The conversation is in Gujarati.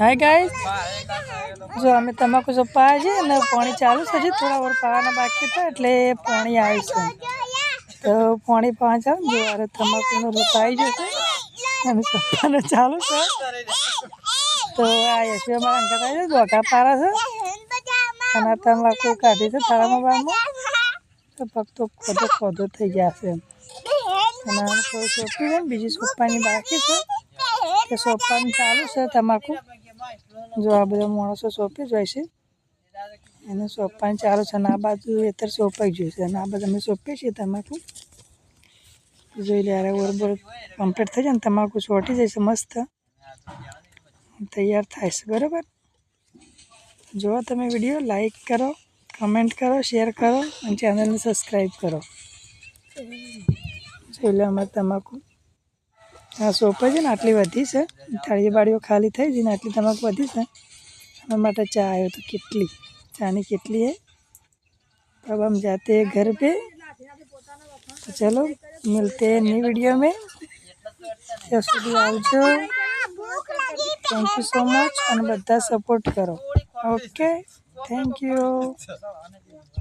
હાય ગાઈસ જો અમે તમાકુ સોપા છે અને પાણી ચાલુ છે હજી થોડા વાર પાવાના બાકી હતા એટલે પાણી આવ્યું છે તો પાણી પાવા ચાલુ જો અરે તમાકુનો રોપાઈ જશે અને સોપાનું ચાલુ છે. તો આ યશવી અમારા અંકલ આવે છે દોકા પારા છે. અને તમાકુ કાઢી છે થાળામાં બારમાં તો ફક્ત ખોદો ખોદો થઈ જશે અને આમ કોઈ સોંપી છે બીજી સોપાની બાકી છે. કે સોપાનું ચાલુ છે તમાકુ. જો આ બધા માણસો સોંપી હોય છે. એને સોંપવાની ચાલુ છે અને આ બાજુ અત્યારે સોંપાઈ છે અને આ બધા અમે સોંપીએ છીએ તમાકુ. જોઈ લે અરે બરોબર કમ્પ્લીટ થઈ જાય ને તમાકુ ચોટી જશે મસ્ત. તૈયાર થાય છે, બરાબર? જો તમે વીડિયો લાઈક કરો કમેન્ટ કરો શેર કરો અને ચેનલને સબસ્ક્રાઈબ કરો. જોઈ લે અમારે તમાકુ. આ સોપા છે ને આટલી વધી છે થાળી બાળીઓ ખાલી થઈ છે ને આટલી તમાકુ વધી છે એના માટે ચા આવ્યો તો કેટલી ચાની કેટલી है अब हम जाते हैं घर पे तो चलो मिलते हैं नई वीडियो में ત્યાં સુધી આવજો થેન્ક યુ સો મચ અને બધા સપોર્ટ કરો ઓકે થેન્ક યુ